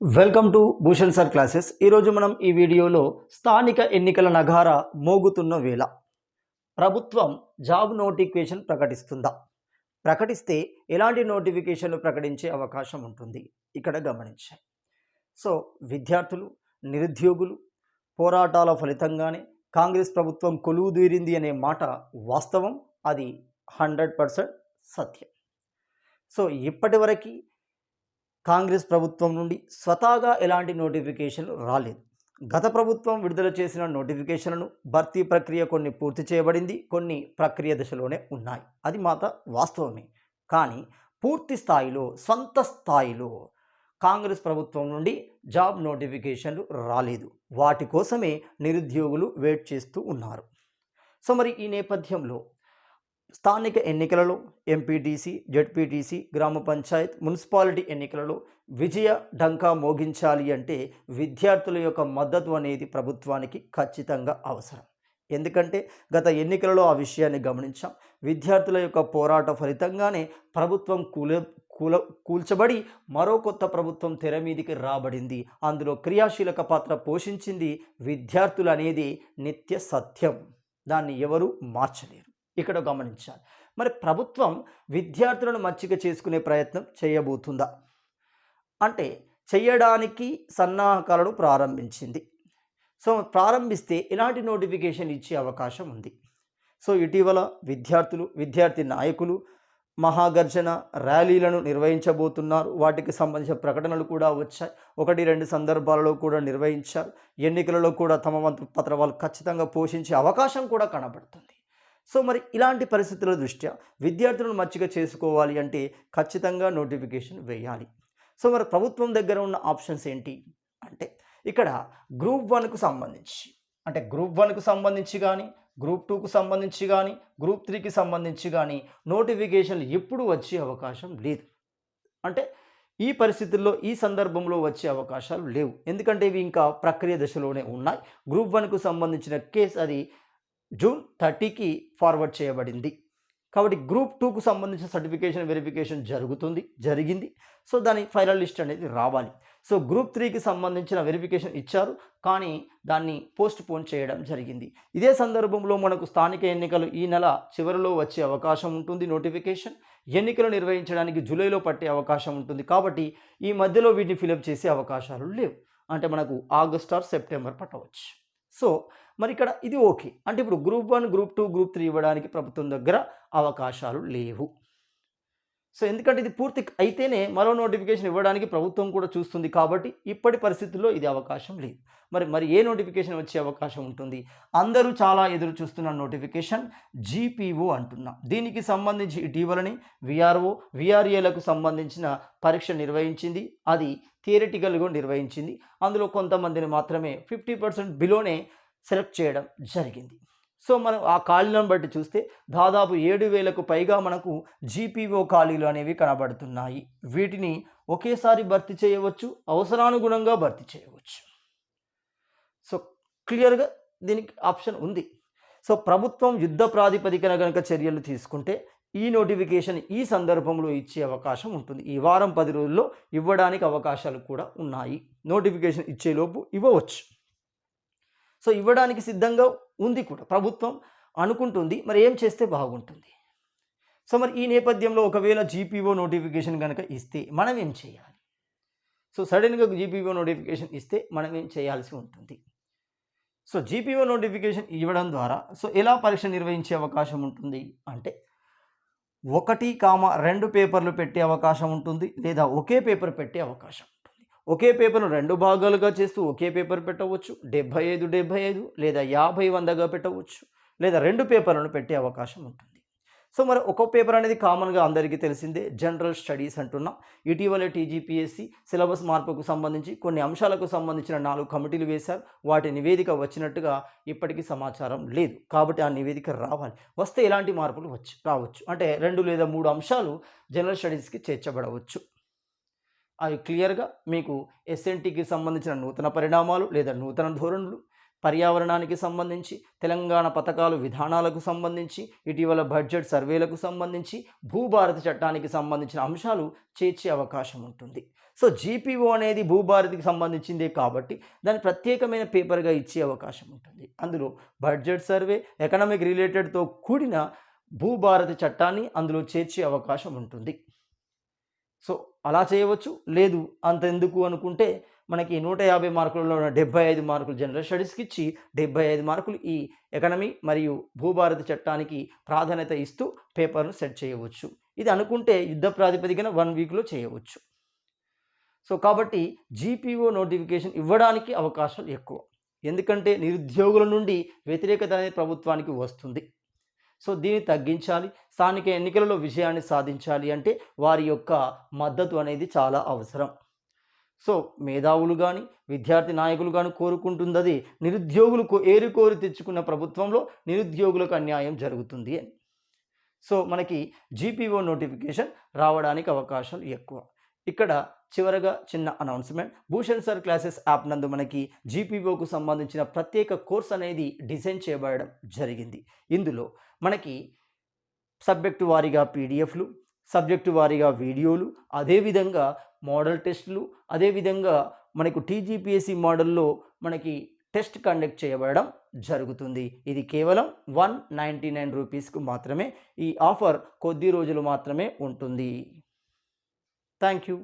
Welcome to Bhushan sir classes ఈరోజు మనం ఈ వీడియోలో స్థానిక ఎన్నికల నగార మోగుతున్న వేళ. ప్రభుత్వం జాబ్ నోటిఫికేషన్ ప్రకటిస్తుందా? ప్రకటిస్తే ఎలాంటి నోటిఫికేషన్లు ప్రకటించే అవకాశం ఉంటుంది? ఇక్కడ గమనించాయి సో విద్యార్థులు నిరుద్యోగులు పోరాటాల ఫలితంగానే కాంగ్రెస్ ప్రభుత్వం కొలువుదీరింది అనే మాట వాస్తవం. అది హండ్రెడ్ పర్సెంట్ సత్యం. సో ఇప్పటివరకు కాంగ్రెస్ ప్రభుత్వం నుండి స్వతహాగా ఎలాంటి నోటిఫికేషన్లు రాలేదు. గత ప్రభుత్వం విడుదల చేసిన నోటిఫికేషన్లను భర్తీ ప్రక్రియ కొన్ని పూర్తి చేయబడింది కొన్ని ప్రక్రియ దశలోనే ఉన్నాయి. అది మాత వాస్తవమే. కానీ పూర్తి స్థాయిలో సొంత స్థాయిలో కాంగ్రెస్ ప్రభుత్వం నుండి జాబ్ నోటిఫికేషన్లు రాలేదు. వాటి కోసమే నిరుద్యోగులు వెయిట్ చేస్తూ ఉన్నారు. సో మరి ఈ నేపథ్యంలో స్థానిక ఎన్నికలలో ఎంపీటీసీ జెడ్పీటీసీ గ్రామ పంచాయత్ మున్సిపాలిటీ ఎన్నికలలో విజయ డంకా మోగించాలి అంటే విద్యార్థుల యొక్క మద్దతు అనేది ప్రభుత్వానికి ఖచ్చితంగా అవసరం. ఎందుకంటే గత ఎన్నికలలో ఆ విషయాన్ని గమనించాం. విద్యార్థుల యొక్క పోరాట ఫలితంగానే ప్రభుత్వం కూల కూల కూల్చబడి మరో కొత్త ప్రభుత్వం తెర మీదికి రాబడింది. అందులో క్రియాశీలక పాత్ర పోషించింది విద్యార్థులు అనేది నిత్య సత్యం. దాన్ని ఎవరూ మార్చలేరు. ఇక్కడ గమనించాలి. మరి ప్రభుత్వం విద్యార్థులను మచ్చిక చేసుకునే ప్రయత్నం చేయబోతుందా? అంటే చేయడానికి సన్నాహకాలను ప్రారంభించింది. సో ప్రారంభిస్తే ఎలాంటి నోటిఫికేషన్ ఇచ్చే అవకాశం ఉంది. సో ఇటీవల విద్యార్థులు విద్యార్థి నాయకులు మహాగర్జన ర్యాలీలను నిర్వహించబోతున్నారు. వాటికి సంబంధించిన ప్రకటనలు కూడా వచ్చాయి. ఒకటి రెండు సందర్భాలలో కూడా నిర్వహించారు. ఎన్నికలలో కూడా తమ వంతు పత్ర వాళ్ళు ఖచ్చితంగా పోషించే అవకాశం కూడా కనబడుతుంది. సో మరి ఇలాంటి పరిస్థితుల దృష్ట్యా విద్యార్థులను మచ్చిక చేసుకోవాలి అంటే ఖచ్చితంగా నోటిఫికేషన్ వేయాలి. సో మరి ప్రభుత్వం దగ్గర ఉన్న ఆప్షన్స్ ఏంటి? అంటే ఇక్కడ గ్రూప్ వన్కు సంబంధించి అంటే గ్రూప్ వన్కు సంబంధించి కానీ గ్రూప్ టూకు సంబంధించి కానీ గ్రూప్ త్రీకి సంబంధించి కానీ నోటిఫికేషన్లు ఎప్పుడు వచ్చే అవకాశం లేదు. అంటే ఈ పరిస్థితుల్లో ఈ సందర్భంలో వచ్చే అవకాశాలు లేవు. ఎందుకంటే ఇవి ఇంకా ప్రక్రియ దశలోనే ఉన్నాయి. గ్రూప్ వన్కు సంబంధించిన కేసు అది జూన్ థర్టీకి ఫార్వర్డ్ చేయబడింది. కాబట్టి గ్రూప్ టూకు సంబంధించిన సర్టిఫికేషన్ వెరిఫికేషన్ జరుగుతుంది జరిగింది. సో దాని ఫైనల్ లిస్ట్ అనేది రావాలి. సో గ్రూప్ త్రీకి సంబంధించిన వెరిఫికేషన్ ఇచ్చారు కానీ దాన్ని పోస్ట్ పోన్ చేయడం జరిగింది. ఇదే సందర్భంలో మనకు స్థానిక ఎన్నికలు ఈ నెల చివరిలో వచ్చే అవకాశం ఉంటుంది నోటిఫికేషన్. ఎన్నికలు నిర్వహించడానికి జూలైలో పట్టే అవకాశం ఉంటుంది. కాబట్టి ఈ మధ్యలో వీటిని ఫిలప్ చేసే అవకాశాలు లేవు. అంటే మనకు ఆగస్ట్ ఆర్ సెప్టెంబర్ పట్టవచ్చు. సో మరి ఇక్కడ ఇది ఓకే. అంటే ఇప్పుడు group one group two group three ఇవ్వడానికి ప్రభుత్వం దగ్గర అవకాశాలు లేవు. సో ఎందుకంటే ఇది పూర్తి అయితేనే మరో నోటిఫికేషన్ ఇవ్వడానికి ప్రభుత్వం కూడా చూస్తుంది కాబట్టి ఇప్పటి పరిస్థితుల్లో ఇది అవకాశం లేదు. మరి మరి ఏ నోటిఫికేషన్ వచ్చే అవకాశం ఉంటుంది? అందరూ చాలా ఎదురు చూస్తున్న నోటిఫికేషన్ జీపీఓ అంటున్నాం. దీనికి సంబంధించి ఇటీవలని విఆర్ఓ విఆర్ఏలకు సంబంధించిన పరీక్ష నిర్వహించింది. అది థియరిటికల్గా నిర్వహించింది. అందులో కొంతమందిని మాత్రమే ఫిఫ్టీ పర్సెంట్ బిలోనే సెలెక్ట్ చేయడం జరిగింది. సో మనం ఆ ఖాళీలను బట్టి చూస్తే దాదాపు ఏడు వేలకు పైగా మనకు జీపీఓ ఖాళీలు అనేవి కనబడుతున్నాయి. వీటిని ఒకేసారి భర్తీ చేయవచ్చు అవసరానుగుణంగా భర్తీ చేయవచ్చు. సో క్లియర్గా దీనికి ఆప్షన్ ఉంది. సో ప్రభుత్వం యుద్ధ ప్రాతిపదికన కనుక చర్యలు తీసుకుంటే ఈ నోటిఫికేషన్ ఈ సందర్భంలో ఇచ్చే అవకాశం ఉంటుంది. ఈ వారం పది రోజుల్లో ఇవ్వడానికి అవకాశాలు కూడా ఉన్నాయి. నోటిఫికేషన్ ఇచ్చేలోపు ఇవ్వవచ్చు. సో ఇవ్వడానికి సిద్ధంగా ఉంది కూడా. ప్రభుత్వం అనుకుంటుంది మరి ఏం చేస్తే బాగుంటుంది? సో మరి ఈ నేపథ్యంలో ఒకవేళ జీపీఓ నోటిఫికేషన్ కనుక ఇస్తే మనం ఏం చేయాలి? సో సడన్గా జీపీఓ నోటిఫికేషన్ ఇస్తే మనం ఏం చేయాల్సి ఉంటుంది? సో జీపీఓ నోటిఫికేషన్ ఇవ్వడం ద్వారా సో ఎలా పరీక్ష నిర్వహించే అవకాశం ఉంటుంది? అంటే ఒకటి కామ రెండు పేపర్లు పెట్టే అవకాశం ఉంటుంది లేదా ఒకే పేపర్ పెట్టే అవకాశం ఒకే పేపర్ను రెండు భాగాలుగా చేస్తూ ఒకే పేపర్ పెట్టవచ్చు డెబ్భై ఐదు డెబ్భై ఐదు లేదా యాభై వందగా పెట్టవచ్చు లేదా రెండు పేపర్లను పెట్టే అవకాశం ఉంటుంది. సో మరి ఒక పేపర్ అనేది కామన్గా అందరికీ తెలిసిందే జనరల్ స్టడీస్ అంటున్నాం. ఇటీవల టీజీపీఎస్సి సిలబస్ మార్పుకు సంబంధించి కొన్ని అంశాలకు సంబంధించిన నాలుగు కమిటీలు వేశారు. వాటి నివేదిక వచ్చినట్టుగా ఇప్పటికీ సమాచారం లేదు. కాబట్టి ఆ నివేదిక రావాలి. వస్తే ఎలాంటి మార్పులు వచ్చి రావచ్చు. అంటే రెండు లేదా మూడు అంశాలు జనరల్ స్టడీస్కి చేర్చబడవచ్చు. అవి క్లియర్గా మీకు ఎస్ఎన్టీకి సంబంధించిన నూతన పరిణామాలు లేదా నూతన ధోరణులు పర్యావరణానికి సంబంధించి తెలంగాణ పథకాలు విధానాలకు సంబంధించి ఇటీవల బడ్జెట్ సర్వేలకు సంబంధించి భూభారతి చట్టానికి సంబంధించిన అంశాలు చేర్చే అవకాశం ఉంటుంది. సో జీపీఓ అనేది భూభారతికి సంబంధించిందే కాబట్టి దాని ప్రత్యేకమైన పేపర్గా ఇచ్చే అవకాశం ఉంటుంది. అందులో బడ్జెట్ సర్వే ఎకనామిక్ రిలేటెడ్తో కూడిన భూభారతి చట్టాన్ని అందులో చేర్చే అవకాశం ఉంటుంది. సో అలా చేయవచ్చు. లేదు అంత ఎందుకు అనుకుంటే మనకి నూట యాభై మార్కులలో డెబ్బై ఐదు మార్కులు జనరల్ స్టడీస్కి ఇచ్చి డెబ్బై ఐదు మార్కులు ఈ ఎకనమీ మరియు భూభారతి చట్టానికి ప్రాధాన్యత ఇస్తూ పేపర్ను సెట్ చేయవచ్చు. ఇది అనుకుంటే యుద్ధ ప్రాతిపదికన వన్ వీక్లో చేయవచ్చు. సో కాబట్టి జీపీఓ నోటిఫికేషన్ ఇవ్వడానికి అవకాశాలు ఎక్కువ. ఎందుకంటే నిరుద్యోగుల నుండి వ్యతిరేకత అనేది ప్రభుత్వానికి వస్తుంది. సో దీన్ని తగ్గించాలి. స్థానిక ఎన్నికలలో విజయాన్ని సాధించాలి అంటే వారి యొక్క మద్దతు అనేది చాలా అవసరం. సో మేధావులు కానీ విద్యార్థి నాయకులు కానీ కోరుకుంటున్నది నిరుద్యోగులకు నిరుద్యోగులు ఏరుకోరి తెచ్చుకున్న ప్రభుత్వంలో నిరుద్యోగులకు అన్యాయం జరుగుతుంది అని. సో మనకి జీపీఓ నోటిఫికేషన్ రావడానికి అవకాశాలు ఎక్కువ. ఇక్కడ చివరగా చిన్న announcement Bhushan sir classes app నందు మనకి జీపీఓకు సంబంధించిన ప్రత్యేక కోర్స్ అనేది డిజైన్ చేయబడడం జరిగింది. ఇందులో మనకి సబ్జెక్టు వారీగా పీడిఎఫ్లు సబ్జెక్టు వారీగా వీడియోలు అదేవిధంగా మోడల్ టెస్టులు అదేవిధంగా మనకు టీజీపీఎస్సీ మోడల్లో మనకి టెస్ట్ కండక్ట్ చేయబడడం జరుగుతుంది. ఇది కేవలం వన్ నైంటీ నైన్ రూపీస్కు మాత్రమే ఈ ఆఫర్ కొద్ది రోజులు మాత్రమే ఉంటుంది. Thank you